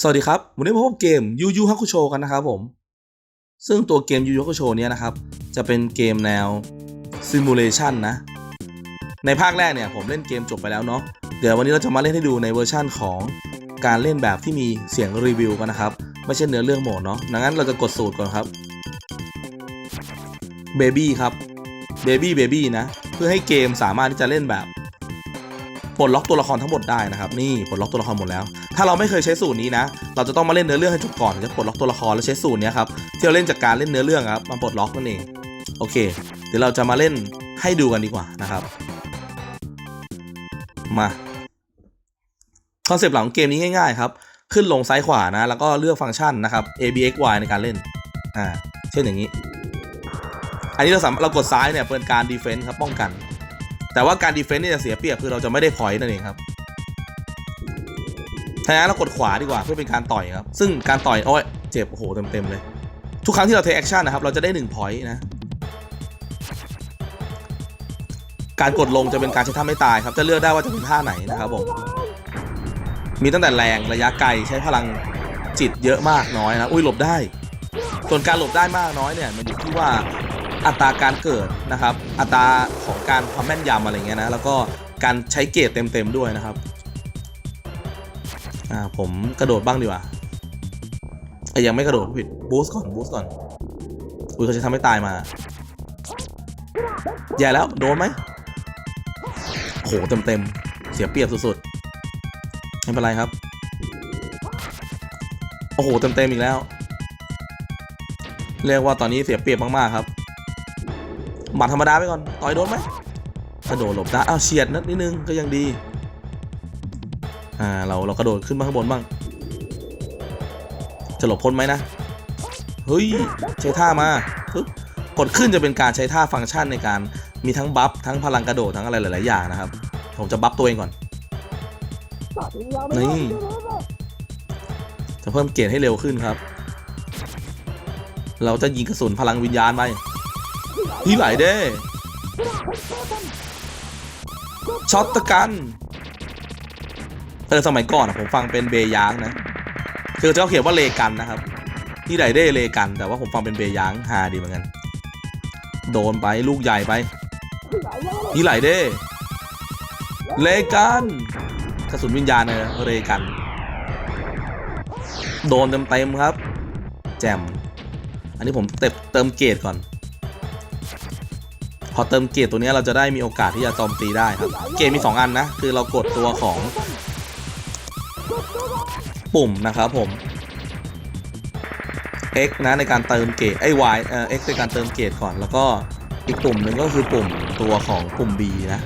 สวัสดีครับ วันนี้มาพบเกมยูยูฮัก u โชกันนะครับผม ซึ่งตัวเกมยูยูฮัก u โชเนี้ยนะครับ จะเป็นเกมแนวซิมูเลชันนะ ในภาคแรกเนี่ยผมเล่นเกมจบไปแล้วเนาะ เดี๋ยววันนี้เราจะมาเล่นให้ดูในเวอร์ชั่นของการเล่นแบบที่มีเสียงรีวิวกันนะครับ ไม่ใช่เนื้อเรื่องโหมดเนาะ ดังนั้นเราจะกดสูตรก่อนครับ Baby ครับ Baby Baby นะ เพื่อให้เกมสามารถที่จะเล่นแบบปลดล็อกตัวละครทั้งหมดได้นะครับ นี่ปลดล็อกตัวละครหมดแล้ว ถ้าเราไม่เคยใช้สูตรนี้นะ เราจะต้องมาเล่นเนื้อเรื่องให้จบก่อนถึงจะปลดล็อกตัวละครแล้วใช้สูตรนี้ครับที่เราเล่นจากการเล่นเนื้อเรื่องครับมาปลดล็อกนั่นเอง โอเค เดี๋ยวเราจะมาเล่นให้ดูกันดีกว่านะครับ มาคอนเซปต์หลังของเกมนี้ง่ายๆครับ ขึ้นลงซ้ายขวานะ แล้วก็เลือกฟังก์ชันนะครับ A B X Y ในการเล่น อ่า เช่นอย่างนี้ อันนี้เราสามารถเรากดซ้ายเนี่ยเป็นการดีเฟนส์ครับป้องกัน แต่ว่าการดีเฟนส์เนี่ยจะเสียเปรียบคือเราจะไม่ได้พอยต์นั่นเองครับ ถ้างั้นเรากดขวาดีกว่าเพื่อเป็นการต่อยครับ ซึ่งการต่อยโอ้ยเจ็บโอ้โหเต็มๆเลย ทุกครั้งที่เราเทคแอคชั่นนะครับ เราจะได้1พอยต์นะ การกดลงจะเป็นการใช้ท่าไม่ตายครับ จะเลือกได้ว่าจะเป็นท่าไหนนะครับผม มีตั้งแต่แรงระยะไกลใช้พลังจิตเยอะมากน้อยนะ อุ้ยหลบได้ ส่วนการหลบได้มากน้อยเนี่ยมันอยู่ที่ว่าอัตราการเกิดนะครับ อัตราของการความแม่นยำอะไรเงี้ยนะ แล้วก็การใช้เกรดเต็มๆด้วยนะครับ อ่าผมกระโดดบ้างดีกว่าไอ้ยังไม่กระโดดผิดบูสก่อนบูสก่อนอุ้ยเขาจะทำให้ตายมาแย่แล้วโดนไหมโหเต็มๆเสียเปรียบสุดๆไม่เป็นไรครับ โอ้โหเต็มๆอีกแล้ว เรียกว่าตอนนี้เสียเปรียบมากๆครับหมัดธรรมดาไปก่อนต่อยโดนไหมกระโดดหลบได้อ้าวเฉียดนิดนึงก็ยังดี อ่าเราเรากระโดดขึ้นมาข้างบนบ้าง จะหลบพ้นไหมนะเฮ้ยใช้ท่ามาปึ๊บกดขึ้นจะเป็นการใช้ท่าฟังก์ชันในการมีทั้งบัฟทั้งพลังกระโดดทั้งอะไรหลาย ๆ อย่างนะครับ ผมจะบัฟตัวเองก่อนนี่จะเพิ่มเกรดให้เร็วขึ้นครับ เราจะยิงกระสุนพลังวิญญาณไปที่ไหลเด้ช็อตตะกัน เออสมัยก่อนผมฟังเป็นเบยางนะคือเขาเขียนว่าเลกันนะครับ ที่ไหลเด้เลกัน แต่ว่าผมฟังเป็นเบยางฮาดีเหมือนกัน โดนไปลูกใหญ่ไปที่ไหลเด้ เลกันกระสุนวิญญาณเนอเรกัน โดนเต็มๆครับ แจม อันนี้ผมเติมเติมเกรดก่อน พอเติมเกรดตัวนี้เราจะได้มีโอกาสที่จะโจมตีได้ครับ เกมมี 2 อันนะ คือเรากดตัวของ ปุ่มนะครับผม X นะในการเติมเกรดไอ้ Y เอ่อ X ในการเติมเกรดก่อนแล้วก็อีกปุ่มหนึ่งก็คือปุ่มตัวของปุ่ม B นะ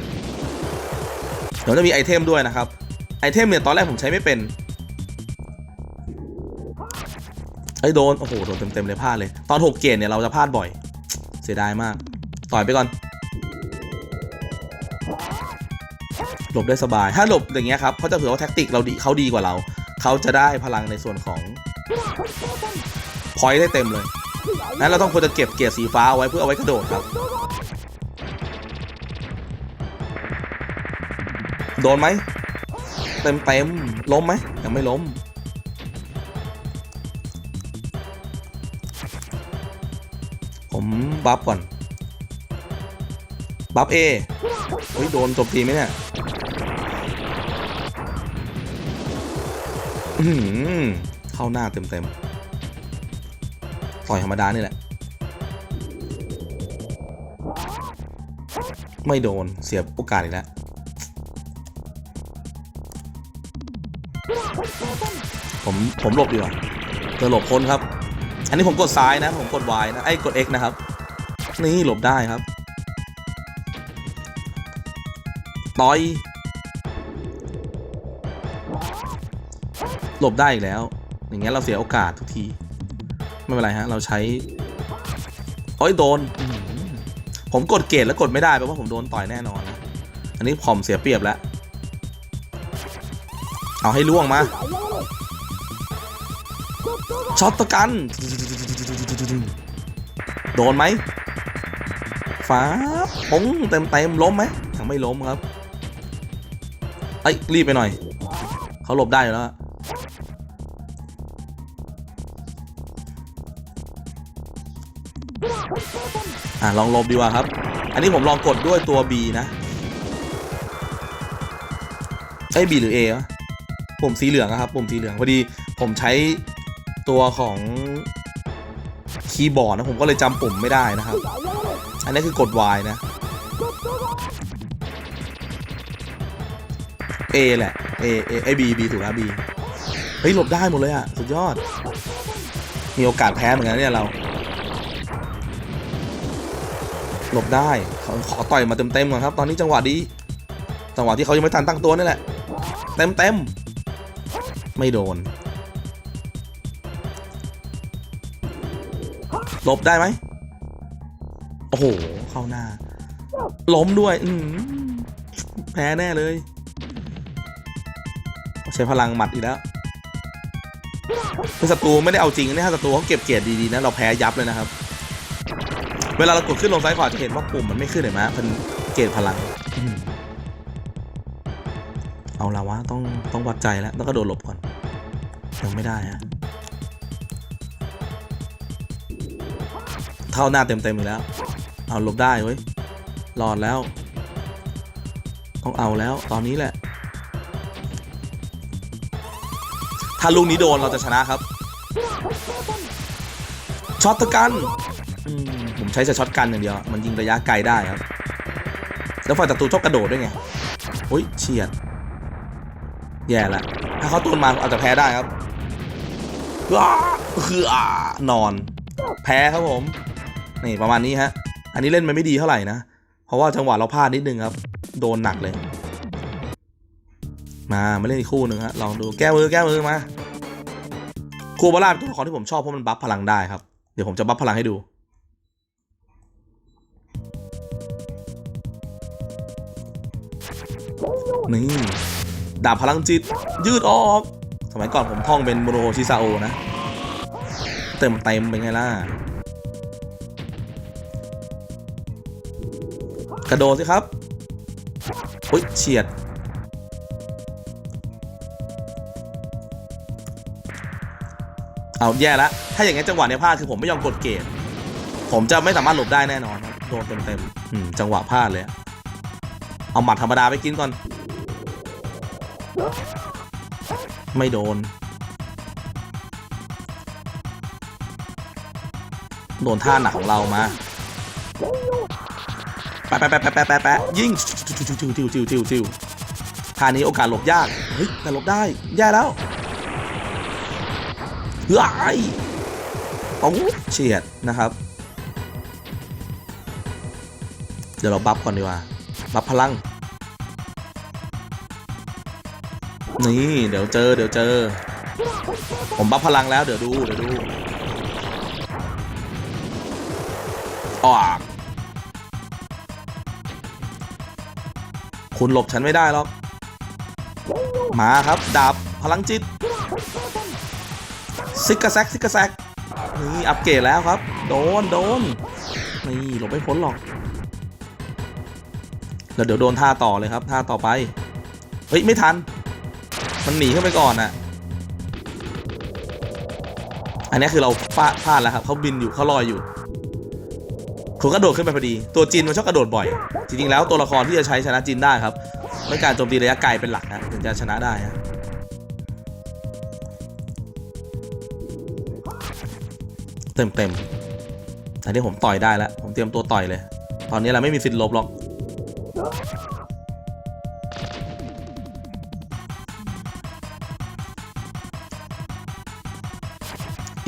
เดี๋ยวจะมีไอเทมด้วยนะครับ ไอเทมเนี่ยตอนแรกผมใช้ไม่เป็นไอ้โดน โอ้โห โดนเต็มๆเลยพลาดเลย ตอน6เกมเนี่ยเราจะพลาดบ่อย เสียดายมาก ต่อยไปก่อน หลบได้สบาย ถ้าหลบอย่างเงี้ยครับเขาจะถือว่าแท็กติกเราดีเขาดีกว่าเรา เขาจะได้พลังในส่วนของพอยต์ได้เต็มเลยนั้นเราต้องควรจะเก็บเกียร์สีฟ้าเอาไว้เพื่อเอาไว้กระโดดครับ โดนไหม เต็มเต็มๆล้มไหมยังไม่ล้ม ผมบัฟก่อน บัฟเอเฮ้ย โดนจบทีไหมเนี่ย เข้าหน้าเต็มๆต่อยธรรมดานี่แหละ ไม่โดนเสียโอกาสอีกแล้วผมผมหลบดีกว่าเจอหลบคนครับ อันนี้ผมกดซ้ายนะ ผมกด Y นะไอ้กด X นะครับ นี่หลบได้ครับ ต่อย หลบได้อีกแล้ว อย่างเงี้ยเราเสียโอกาสทุกที ไม่เป็นไรฮะ เราใช้โอ้ยโดน ผมกดเกตแล้วกดไม่ได้แปลว่าผมโดนต่อยแน่นอนนะอันนี้ผมเสียเปรียบแล้ว เอาให้ล่วงมาช็อตตะกัน โดนไหมฟ้าปงเต็มเต็มล้มไหมยังไม่ล้มครับเอ้ยรีบไปหน่อย เขาหลบได้อยู่แล้ว ลองลบดีกว่าครับ อันนี้ผมลองกดด้วยตัว B นะไอ้ B หรือ A วะปุ่มสีเหลืองครับปุ่มสีเหลืองพอดีผมใช้ตัวของคีย์บอร์ดนะผมก็เลยจำปุ่มไม่ได้นะครับ อันนี้คือกด Y นะ A แหละ A A ไอ้ B B ถูกแล้ว B เฮ้ยหลบได้หมดเลยอะสุดยอด มีโอกาสแพ้เหมือนกันเนี่ยเรา หลบได้ขอต่อยมาเต็มๆก่อนครับ ตอนนี้จังหวะดีจังหวะที่เขายังไม่ทันตั้งตัวนี่แหละ เต็มเต็มๆไม่โดนหลบได้ไหมโอ้โห เข้าหน้า ล้มด้วย อืแพ้แน่เลย ใช้พลังหมัดอีกแล้วคือศัตรูไม่ได้เอาจริงนะถ้าศัตรูเขาเก็บเกียรติดีๆนะ เราแพ้ยับเลยนะครับ เวลาเรากดขึ้นลงซ้ายขวาจะเห็นว่าปุ่มมันไม่ขึ้นเห็นไหมมันเกรดพลัง เอาละวะต้องต้องวัดใจแล้วต้องกระโดดหลบก่อนยังไม่ได้ฮะเท่าหน้าเต็มๆอีกแล้ว เอาหลบได้เว้ยรอดแล้ว ต้องเอาแล้วตอนนี้แหละ ถ้าลูกนี้โดนเราจะชนะครับช็อตตะกันอืม ใช้แต่ช็อตกันอย่างเดียว มันยิงระยะไกลได้ครับ แล้วฝ่ายศัตรูชอบกระโดดด้วยไงโอ้ยเฉียด แย่ละถ้าเขาตูนมาอาจจะแพ้ได้ครับว้าคืออ่านอน แพ้ครับผม นี่ประมาณนี้ฮะ อันนี้เล่นมันไม่ดีเท่าไหร่นะ เพราะว่าจังหวะเราพลาดนิดนึงครับ โดนหนักเลย มามาเล่นอีกคู่หนึ่งฮะลองดูแก้มือแก้มือมาครูบาร่าเป็นตัวละครที่ผมชอบเพราะมันบัฟพลังได้ครับ เดี๋ยวผมจะบัฟพลังให้ดู นี่ดาบพลังจิต ยืดออก สมัยก่อนผมท่องเป็นโมโรชิซาโอนะ เต็มเต็มเป็นไงล่ะ กระโดดสิครับอุ้ยเฉียด เอาแย่ล้วถ้าอย่างงั้นจังหวะเนี้ยพลาดคือผมไม่ยอมกดเกตผมจะไม่สามารถหลบได้แน่นอนครับโดนเต็มๆอืมจังหวะพลาดเลย เอาหมัดธรรมดาไปกินก่อน ไม่โดน โดนท่าหนักของเรามาแปะแปะแปะแปะแปะแปะยิงทิวทิวทิวทิวทิวทิวท่านี้โอกาสหลบยาก เฮ้ย แต่หลบได้ แย่แล้วเฮ้ยโอ้เฉียดนะครับ เดี๋ยวเราบัฟก่อนดีกว่า บัฟพลัง นี่เดี๋ยวเจอเดี๋ยวเจอ ผมบัฟพลังแล้วเดี๋ยวดูเดี๋ยวดูออกคุณหลบฉันไม่ได้หรอก มาครับดาบพลังจิต ซิกกะแซกซิกกะแซกนี่อัปเกรดแล้วครับ โดนโดนนี่หลบไม่พ้นหรอกแล้วเดี๋ยวโดนท่าต่อเลยครับท่าต่อไป เฮ้ย ไม่ทัน มันหนีขึ้นไปก่อนน่ะอันนี้คือเราพลาดพลาดแล้วครับเขาบินอยู่เขาลอยอยู่ผมกระโดดขึ้นไปพอดี ตัวจินมันชอบกระโดดบ่อย จริงๆแล้วตัวละครที่จะใช้ชนะจินได้ครับไม่การโจมตีระยะไกลเป็นหลักนะถึงจะชนะได้ฮะเต็มเต็มๆอันนี้ผมต่อยได้แล้ว ผมเตรียมตัวต่อยเลย ตอนนี้เราไม่มีสิทธิ์ลบหรอก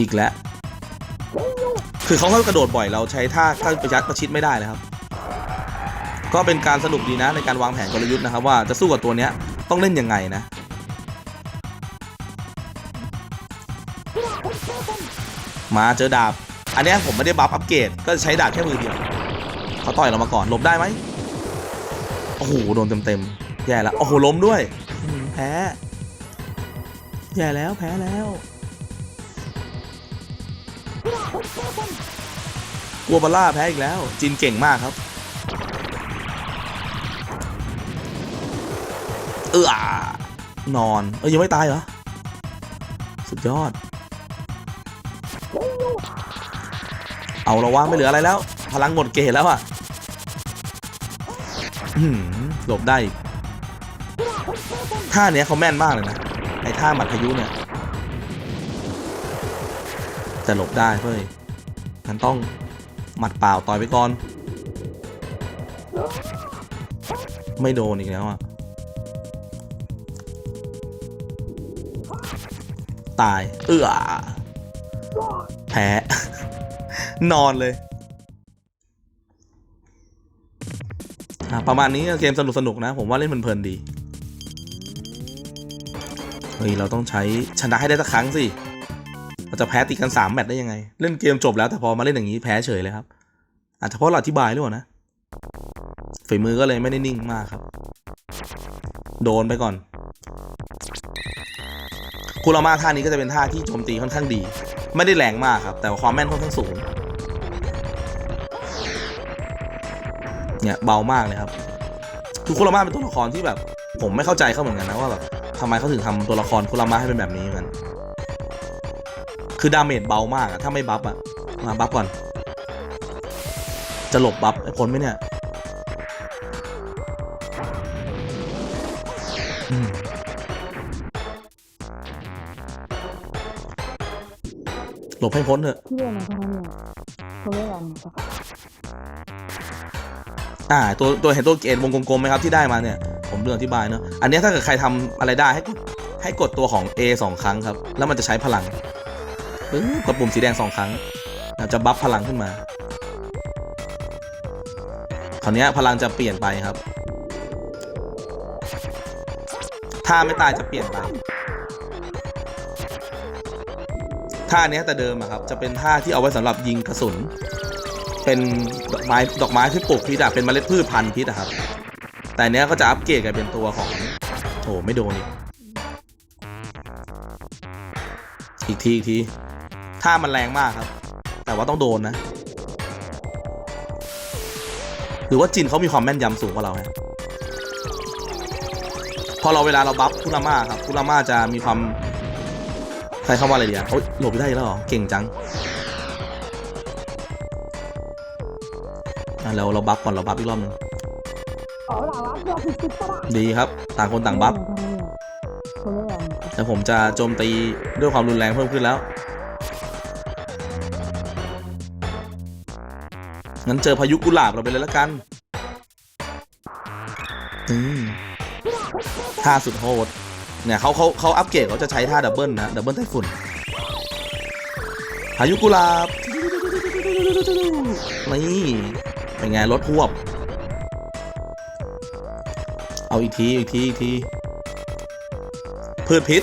อีกแล้ว คือเขาก็กระโดดบ่อยเราใช้ท่าท่าประชัดประชิดไม่ได้เลยครับ ก็เป็นการสนุกดีนะในการวางแผนกลยุทธ์นะครับ ว่าจะสู้กับตัวเนี้ยต้องเล่นยังไงนะมาเจอดาบ อันเนี้ยผมไม่ได้บัฟอัปเกรดก็ใช้ดาบแค่มือเดียวเขาต่อยเรามาก่อนหลบได้ไหมโอ้โหโดนเต็มๆแย่แล้วโอ้โหล้มด้วยแพ้แย่แล้วแพ้แล้ว กัวบาร่าแพ้อีกแล้ว จินเก่งมากครับ เออนอน เอ้ยยังไม่ตายเหรอ สุดยอด เอาละว่าไม่เหลืออะไรแล้ว พลังหมดเกจแล้วอะหลบได้ท่าเนี้ยเขาแม่นมากเลยนะไอ้ท่าหมัดพายุเนี่ยจะหลบได้เพื่อนมันต้อง หมัดเปล่าต่อยไปก่อน ไม่โดนอีกแล้วอะ ตาย เอื้อแพ้ นอนเลยประมาณนี้เกมสนุกสนุกนะ ผมว่าเล่นเพลินๆดี เฮ้ย เราต้องใช้ชนะให้ได้สักครั้งสิ จะแพ้ติดกัน3แมตช์ได้ยังไง เล่นเกมจบแล้วแต่พอมาเล่นอย่างนี้แพ้เฉยเลยครับ อาจจะเพราะเราอธิบายหรือเปล่านะฝีมือก็เลยไม่ได้นิ่งมากครับ โดนไปก่อนคูรามาท่านี้ก็จะเป็นท่าที่โจมตีค่อนข้างดี ไม่ได้แรงมากครับ แต่ว่าความแม่นค่อนข้างสูง เนี่ยเบามากเลยครับ คือคูรามาเป็นตัวละครที่แบบ ผมไม่เข้าใจเขาเหมือนกันนะว่าแบบทำไมเขาถึงทำตัวละครคูรามาให้เป็นแบบนี้มัน คือดาเมจเบามากอะถ้าไม่บัฟอะมาบัฟก่อน จะหลบบัฟไอ้พ้นไหมเนี่ยหลบให้พ้นเถอะที่เรียนอะไรกันเนี่ยเขาเรียกอะไรอ่าตัวตัวเห็นตัวเกณฑ์วงกลมๆไหมครับที่ได้มาเนี่ย ผมเรื่องอธิบายเนาะอันนี้ถ้าเกิดใครทำอะไรได้ให้ให้กดตัวของ A 2 ครั้งครับ แล้วมันจะใช้พลัง ปึ๊บกดปุ่มสีแดงสองครั้งจะบัฟพลังขึ้นมา คราวนี้พลังจะเปลี่ยนไปครับ ถ้าไม่ตายจะเปลี่ยนไป ท่าเนี้ยแต่เดิมอะครับ จะเป็นท่าที่เอาไว้สำหรับยิงกระสุน เป็นดอกไม้ดอกไม้ที่ปลูกพิษอะเป็นเมล็ดพืชพันธุ์พิษอะครับ แต่เนี้ยก็จะอัปเกรดกันเป็นตัวของโอ้ไม่โดนอีกอีกทีอีกที ถ้ามันแรงมากครับ แต่ว่าต้องโดนนะหรือว่าจินเขามีความแม่นยำสูงกว่าเราฮะพอเราเวลาเราบัฟคุลาม่าครับคุลาม่าจะมีความใครเคำว่าอะไรเดียวะโอ้ยหลบไปได้แล้วเหรอ เก่งจังอะเราเราบัฟก่อนเราบัฟอีกรอบนึงดีครับ ต่างคนต่างบัฟแต่ผมจะโจมตีด้วยความรุนแรงเพิ่มขึ้นแล้ว งั้นเจอพายุกุหลาบเราไปเลยละกัน อืมท่าสุดโหด เนี่ยเขาเขาเขาอัปเกรดเขาจะใช้ท่าดับเบิลนะ ดับเบิลไต้ฝุ่น พายุกุหลาบ นี่ เป็นไงรถหวบ เอาอีกที อีกที อีกที พืชพิษ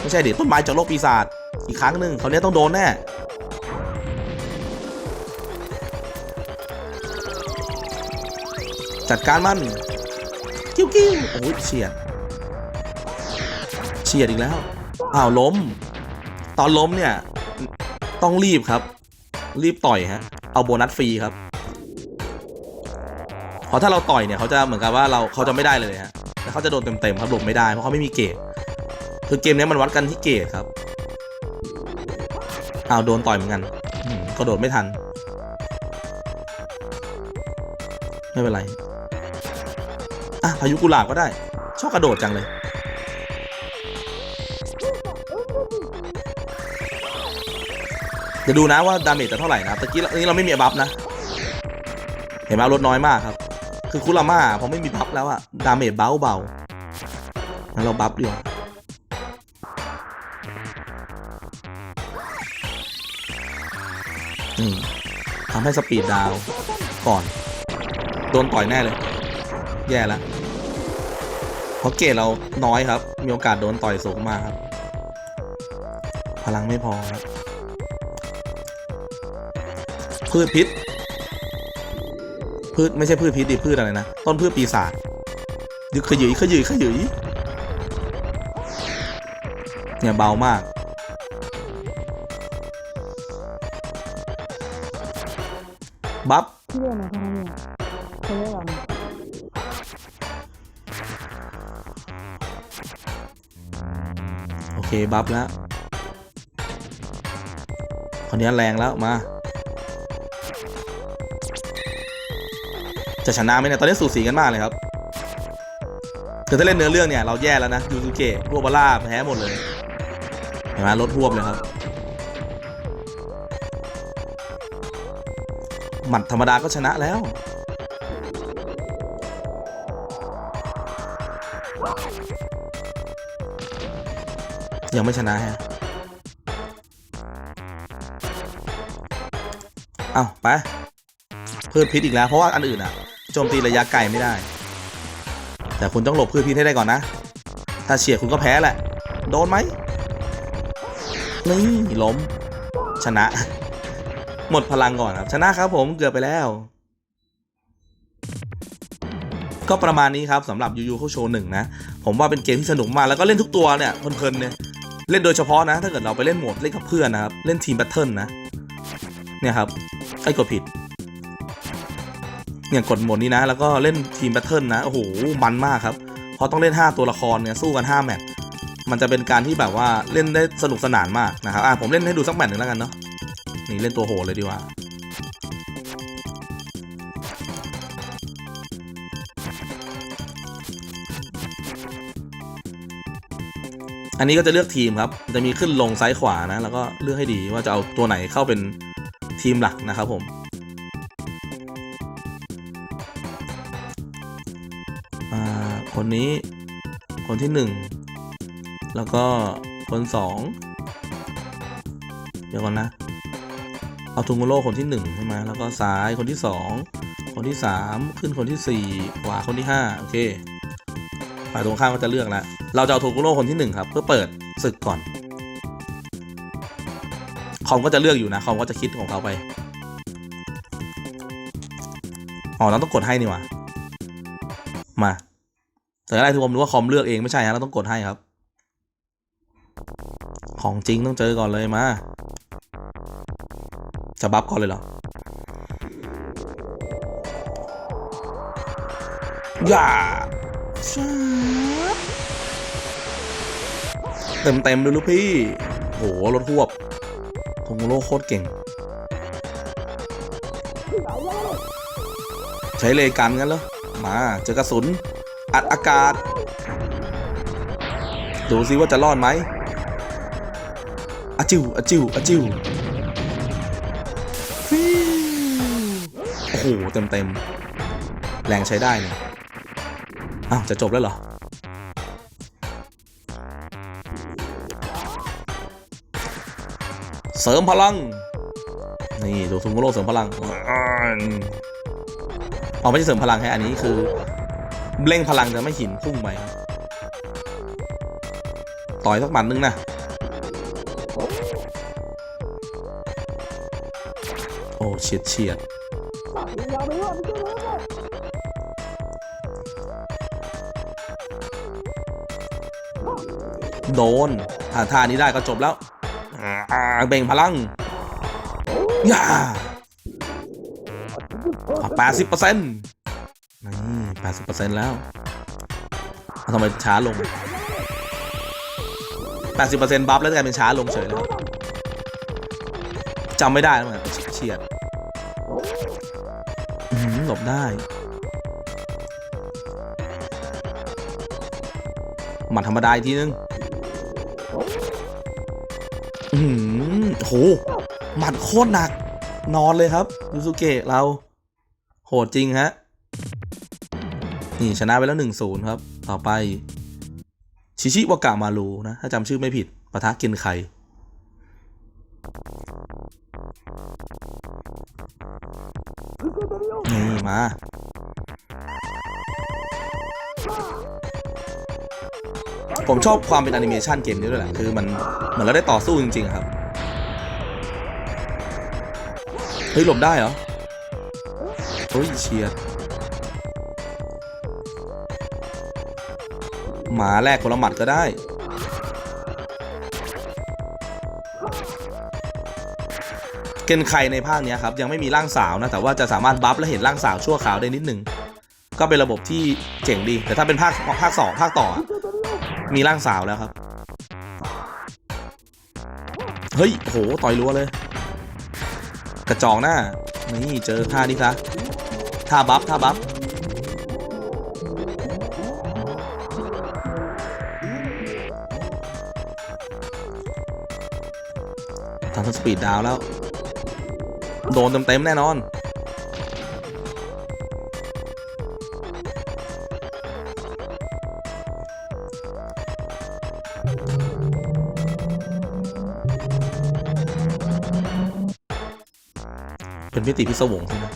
ไม่ใช่เดี๋ยวต้นไม้จากโลกปีศาจ อีกครั้งหนึ่งเขาเนี้ยต้องโดนแน่ จัดการมัน กิ้วกิ้วโอ้ยเฉียด เฉียดอีกแล้ว อ้าวล้ม ตอนล้มเนี่ย ต้องรีบครับ รีบต่อยฮะ เอาโบนัสฟรีครับเพราะถ้าเราต่อยเนี่ยเขาจะเหมือนกับว่าเราเขาจะไม่ได้เลยฮะแล้วเขาจะโดนเต็มๆครับหลบไม่ได้เพราะเขาไม่มีเกรดคือเกมนี้มันวัดกันที่เกรดครับอ้าวโดนต่อยเหมือนกันกระโดดไม่ทัน ไม่เป็นไร อะพายุกุหลาบก็ได้ ชอบกระโดดจังเลย เดี๋ยวดูนะว่าดาเมจจะเท่าไหร่นะตะกี้อันนี้เราไม่มีบัฟนะ เห็นไหมลดน้อยมากครับ คือคุราม่าพอไม่มีบัฟแล้วอะดาเมจเบาเบาๆงั้นเราบัฟดีกว่าทำให้สปีดดาวก่อน โดนต่อยแน่เลย แย่แล้ว เพราะเกตเราน้อยครับ มีโอกาสโดนต่อยสูงมากครับ พลังไม่พอครับ พืชพิษ พืชไม่ใช่พืชพิษดิพืชอะไรนะ ต้นพืชปีศาจยึกขยุยขยุยขยุยเนี่ยเบามาก บัฟเพื่อนะไรเคบัฟแล้วคนนี้แรงแล้วมา จะชนะไหมเนี่ย ตอนนี้สูสีกันมากเลยครับคือถ้าเล่นเนื้อเรื่องเนี่ย เราแย่แล้วนะยูซูเกะพวกบาร่าแพ้หมดเลยเห็นไหมลดทวบเลยครับ หมัดธรรมดาก็ชนะแล้ว ยังไม่ชนะฮะเอาไปพืชพิษอีกแล้ว เพราะว่าอันอื่นอะโจมตีระยะไกลไม่ได้ แต่คุณต้องหลบพืชพิษให้ได้ก่อนนะ ถ้าเฉียดคุณก็แพ้แหละ โดนไหมนี่ล้ม ชนะ หมดพลังก่อนครับ ชนะครับผมเกือบไปแล้ว ก็ประมาณนี้ครับสำหรับยูยูเข้าโชว์หนึ่งนะ ผมว่าเป็นเกมที่สนุกมากแล้วก็เล่นทุกตัวเนี่ยเพลินๆเนี่ย เล่นโดยเฉพาะนะ ถ้าเกิดเราไปเล่นโหมดเล่นกับเพื่อนนะครับ เล่นทีมแบทเทิลนะ เนี่ยครับไอ้กดผิด เนี่ยกดโหมดนี้นะ แล้วก็เล่นทีมแบทเทิลนะ โอ้โห มันมากครับ เพราะต้องเล่น 5 ตัวละครเนี่ยสู้กัน5แมตช์ มันจะเป็นการที่แบบว่าเล่นได้สนุกสนานมากนะครับ อะผมเล่นให้ดูสักแมตช์หนึ่งแล้วกันเนาะ นี่เล่นตัวโหดเลยดีกว่า อันนี้ก็จะเลือกทีมครับ จะมีขึ้นลงซ้ายขวานะ แล้วก็เลือกให้ดีว่าจะเอาตัวไหนเข้าเป็นทีมหลักนะครับผมอ่าคนนี้ คนที่หนึ่ง แล้วก็คนสอง เดี๋ยวก่อนนะ เอาทูมูโร่คนที่หนึ่งใช่ไหมแล้วก็ซ้ายคนที่สอง คนที่สาม ขึ้นคนที่สี่ขวาคนที่ห้าโอเค ฝ่ายตรงข้ามก็จะเลือกแล้วเราจะเอาโทูมูโร่คนที่หนึ่งครับเพื่อเปิดศึกก่อนคอมก็จะเลือกอยู่นะคอมก็จะคิดของเขาไปอ๋อเราต้องกดให้นี่ว่ามาแต่อะไรที่ผมรู้ว่าคอมเลือกเองไม่ใช่ฮะเราต้องกดให้ครับ ของจริงต้องเจอก่อนเลยมาจะบัฟก่อนเลยเหรออย่า เต็มเต็มๆเลยลูกพี่ โหรถหวบโทโมโร่โคตรเก่ง ใช้เลกันงั้นเหรอ มา เจอกระสุน อัดอากาศ ดูซิว่าจะรอดไหมอาจิวอาจิวอาจิวโอ้โห เต็มเต็ม แรงใช้ได้เนี่ย อ้าวจะจบแล้วเหรอ เสริมพลัง นี่ดูทุงโกโร่เสริมพลังอ๋อไม่ใช่เสริมพลังแค่อันนี้คือเร่งพลังจะไม่หินพุ่งไปครับต่อยสักหมัดนึงนะโอ้เฉียดเฉียด โดนถ้าท่านี้ได้ก็จบแล้วเบ่งพลังย่าแปดสิบเปอร์เซ็นต์นี่แปดสิบเปอร์เซ็นต์แล้วทำไมช้าลงแปดสิบเปอร์เซ็นต์บัฟแล้วกลายเป็นช้าลงเฉยเลยครับจำไม่ได้แล้วเหมือนกันเฉียดอื้อหือหลบได้ หมัดธรรมดาอีกทีนึง หหมัดโคตรหนัก นอนเลยครับยูสุเกะเรา โหดจริงฮะ นี่ชนะไปแล้วหนึ่งศูนครับ ต่อไป ชิชิวากามารูนะ ถ้าจำชื่อไม่ผิดปะทะกินไข่นี่มาผมชอบความเป็นแอนิเมชันเกมนี้ด้วยแหละ คือมันเหมือนเราได้ต่อสู้จริง ๆ ครับ เฮ้ยหลบได้เหรอเฮ้ยเชียร์หมาแรกคนละหมัดก็ได้เกนไคในภาคเนี้ยครับยังไม่มีร่างสาวนะแต่ว่าจะสามารถบัฟและเห็นร่างสาวชั่วคราวได้นิดหนึ่งก็เป็นระบบที่เจ๋งดีแต่ถ้าเป็นภาคภาคสองภาคต่อ มีร่างสาวแล้วครับ เฮ้ยโหต่อยรัวเลย ระจองหน้า นี่เจอท่านี้ซะ ท่าบัฟท่าบัฟทำสปีดดาวแล้ว โดนเต็มๆแน่นอน เป็นมิติพิศวงใช่ไหม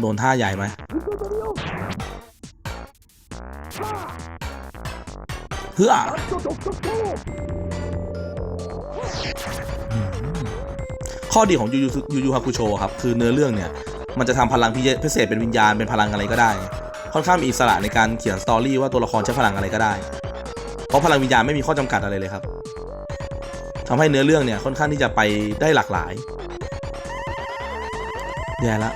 โดนท่าใหญ่ไหมเฮ้ออืข้อดีของยูยูยูยูฮาคุโชครับ คือเนื้อเรื่องเนี่ย มันจะทำพลังพิเศษพิเศษเป็นวิญญาณเป็นพลังอะไรก็ได้ ค่อนข้างมีอิสระในการเขียนสตอรี่ว่าตัวละครใช้พลังอะไรก็ได้ เพราะพลังวิญญาณไม่มีข้อจำกัดอะไรเลยครับทำให้เนื้อเรื่องเนี่ยค่อนข้างที่จะไปได้หลากหลาย แย่ละ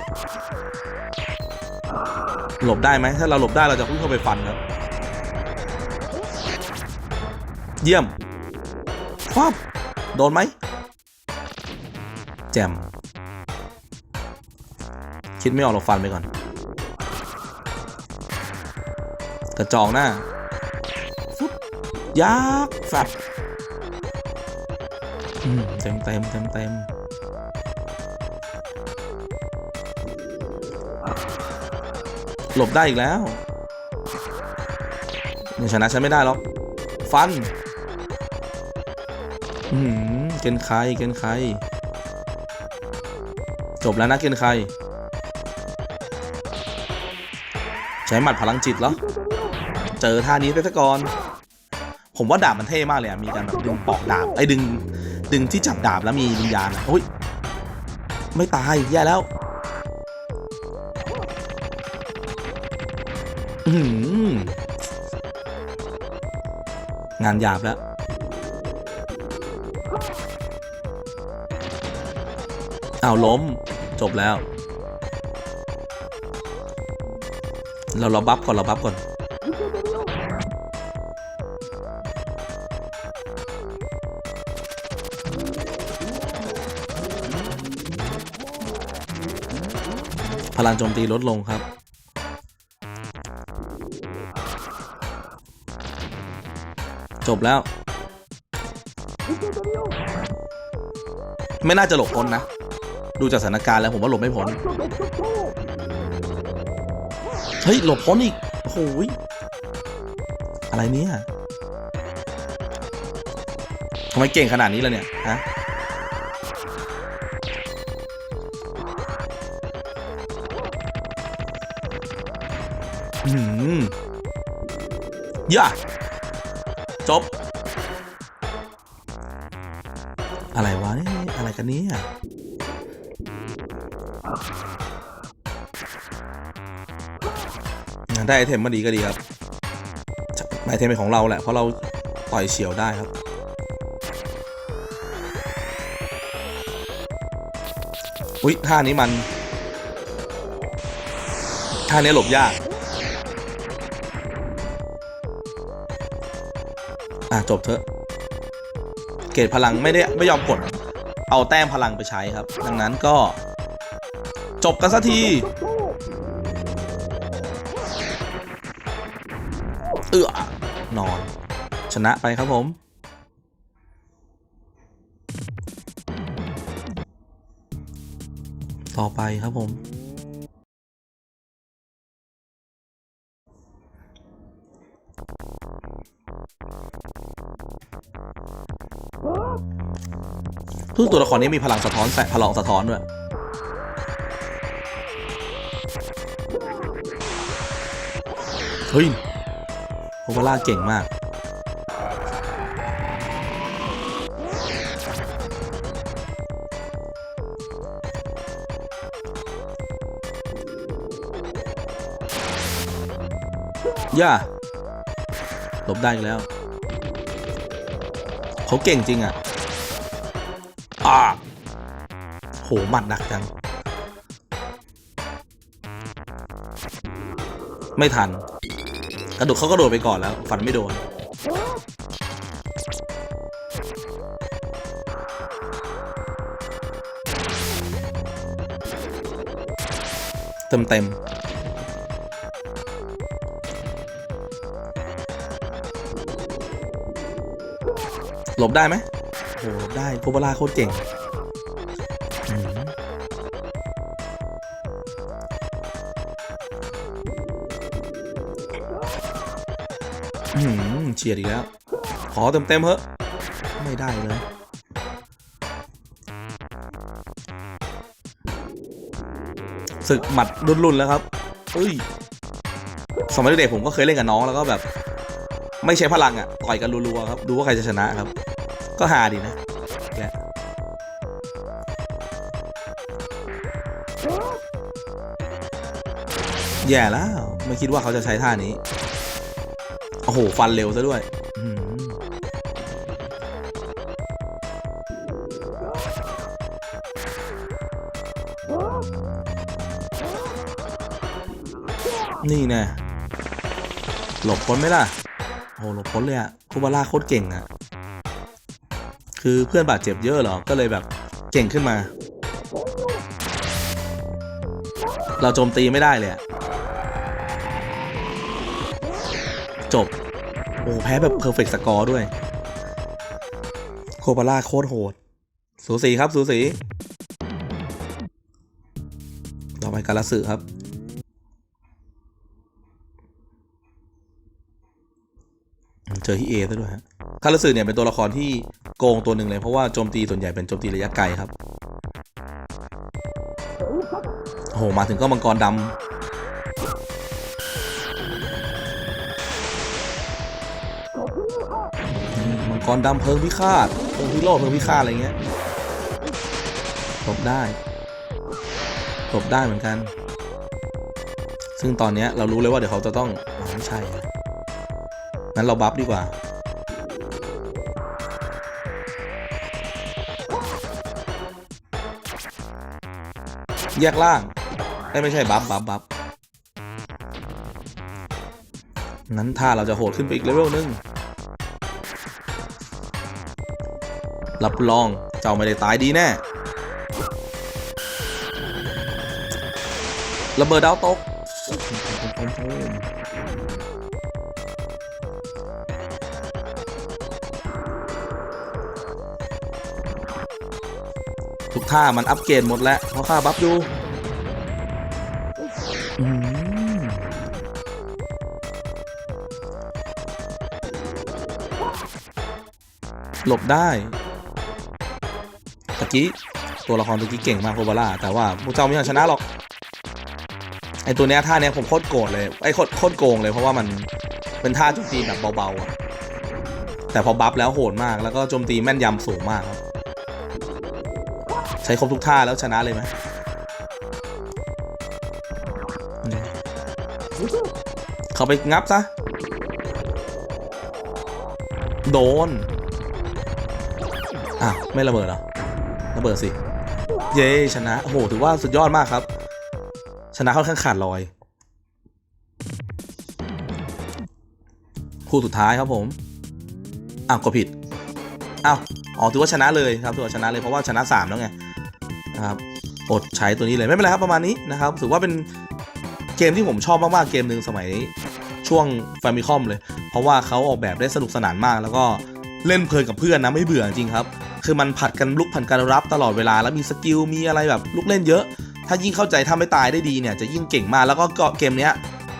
หลบได้ไหมถ้าเราหลบได้เราจะพุ่งเข้าไปฟันครับเยี่ยมคว้าบโดนไหมแจมคิดไม่ออกเราฟันไปก่อน กระจองหน้าฟุบยักษ์แฟบอืมเต็มเต็มเต็มเต็ม หลบได้อีกแล้วยังชนะฉันไม่ได้หรอก ฟัน อืมเกนไคเกนไคจบแล้วนะเกนไคใช้หมัดพลังจิตเหรอ เจอท่านี้ไปซะก่อน ผมว่าดาบมันเท่มากเลยอะมีการแบบดึงปอกดาบ ไอ้ดึง ดึงที่จับดาบแล้วมีวิญญาณอะโอ้ย ไม่ตาย แย่แล้ว งานหยาบแล้ว อ้าวล้ม จบแล้ว เราเราบัฟก่อน เราบัฟก่อน พลังโจมตีลดลงครับ จบแล้ว ไม่น่าจะหลบพ้นนะ ดูจากสถานการณ์แล้วผมว่าหลบไม่พ้น เฮ้ย หลบพ้นอีก โอ้โหยอะไรเนี่ยทำไมเก่งขนาดนี้ล่ะเนี่ย ฮะอืมย่า อะไรกันเนี่ยได้ไอเทมมาดีก็ดีครับไอเทมเป็นของเราแหละ เพราะเราต่อยเฉียวได้ครับ อุ๊ยท่านี้มัน ท่านี้หลบยาก อะ จบเถอะ เกรดพลังไม่ได้ ไม่ยอมกด เอาแต้มพลังไปใช้ครับ ดังนั้นก็ จบกันสักทีเอือนอน ชนะไปครับผม ต่อไปครับผม ทุกตัวละครนี้มีพลังสะท้อนแสงพลังสะท้อนด้วยเฮ้ยโอเวล่าเก่งมาก ย่าหลบได้แล้ว เขาเก่งจริงอะ โหหมัดหนักจัง ไม่ทัน กระโดดเขาก็โดดไปก่อนแล้ว ฟันไม่โดน เต็มเต็มหลบได้ไหมโหหลบได้โคบาราโคตรเก่ง เฉียดอีกแล้ว ขอเต็มเต็มๆเถอะไม่ได้เลยศึกหมัดรุ่นๆแล้วครับเอ้ยสมัยเด็กๆผมก็เคยเล่นกับน้องแล้วก็แบบ ไม่ใช้พลังอะต่อยกันรัวๆครับ ดูว่าใครจะชนะครับ ก็ฮาดีนะแกแย่แล้ว ไม่คิดว่าเขาจะใช้ท่านี้ โอ้โห ฟันเร็วซะด้วยนี่แน่หลบพ้นไหมล่ะโอ้หหลบพ้นเลยอะคูบาร่าโคตรเก่งอะคือเพื่อนบาดเจ็บเยอะหรอ ก็เลยแบบเก่งขึ้นมา เราโจมตีไม่ได้เลยจบ อ้แพ้แบบเพอร์เฟกต์สกอร์ด้วย โคบาร่าโคตรโหด สูสีครับ สูสี ต่อไปกาลสึครับ เจอที่เอซะด้วยฮะคารุสึเนี่ยเป็นตัวละครที่โกงตัวหนึ่งเลย เพราะว่าโจมตีส่วนใหญ่เป็นโจมตีระยะไกลครับโอ้โหมาถึงก็มังกรดำ รดำเพิงพิฆาตเพิงพิโรธเพิงพิฆาตอะไรเงี้ยหลบได้หลบได้เหมือนกัน ซึ่งตอนเนี้ยเรารู้เลยว่าเดี๋ยวเขาจะต้องไม่ใช่อะงั้นเราบัฟดีกว่าแยกล่างเอ้ยไม่ใช่บัฟบัฟบัฟงั้นถ้าเราจะโหดขึ้นไปอีกเลเวลหนึง รับรองเจ้าไม่ได้ตายดีแน่ ระเบิดดาวตก ทุกท่ามันอัปเกรดหมดแล้ว เพราะค่าบัฟอยู่หลบได้ กี้ตัวละครตะกี้เก่งมากโคบาร่าแต่ว่าพวกเจ้าไม่อยากชนะหรอกไอตัวเนี้ยท่าเนี้ยผมโคตรโกรธเลยไอโคตรโคตรโกงเลยเพราะว่ามันเป็นท่าโจมตีแบบเบาๆอะแต่พอบัฟแล้วโหดมากแล้วก็โจมตีแม่นยำสูงมากครับใช้ครบทุกท่าแล้วชนะเลยไหมเขาไปงับซะ โดน อ้าว ไม่ระเบิดเหรอ ระเบิดสิ เย้ชนะ โอ้โห ถือว่าสุดยอดมากครับ ชนะค่อนข้างขาดลอย คู่สุดท้ายครับผม อ้าวก็ผิด อ้าว อ๋อ ถือว่าชนะเลยครับ ถือว่าชนะเลยเพราะว่าชนะ 3 แล้วไง นะครับอดใช้ตัวนี้เลยไม่เป็นไรครับประมาณนี้นะครับ ถือว่าเป็นเกมที่ผมชอบมากๆเกมหนึ่งสมัยช่วง f a m i c o m เลย เพราะว่าเขาออกแบบได้สนุกสนานมาก แล้วก็เล่นเพลินกับเพื่อนนะไม่เบื่อจริงครับ คือมันผัดกันลุกผัดกันรับตลอดเวลาแล้วมีสกิลมีอะไรแบบลุกเล่นเยอะ ถ้ายิ่งเข้าใจทำไม่ตายได้ดีเนี่ยจะยิ่งเก่งมากแล้วก็เกมเนี้ย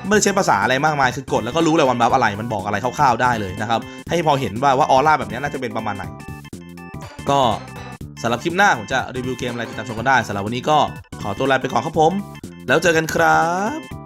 ไม่ได้ใช้ภาษาอะไรมากมายคือกดแล้วก็รู้เลยวันบัฟอะไรมันบอกอะไรคร่าวๆได้เลยนะครับให้พอเห็นว่าว่าออร่าแบบนี้น่าจะเป็นประมาณไหน ก็สำหรับคลิปหน้าผมจะรีวิวเกมอะไรติดตามชมกันได้สำหรับวันนี้ก็ขอตัวลาไปก่อนครับผม แล้วเจอกันครับ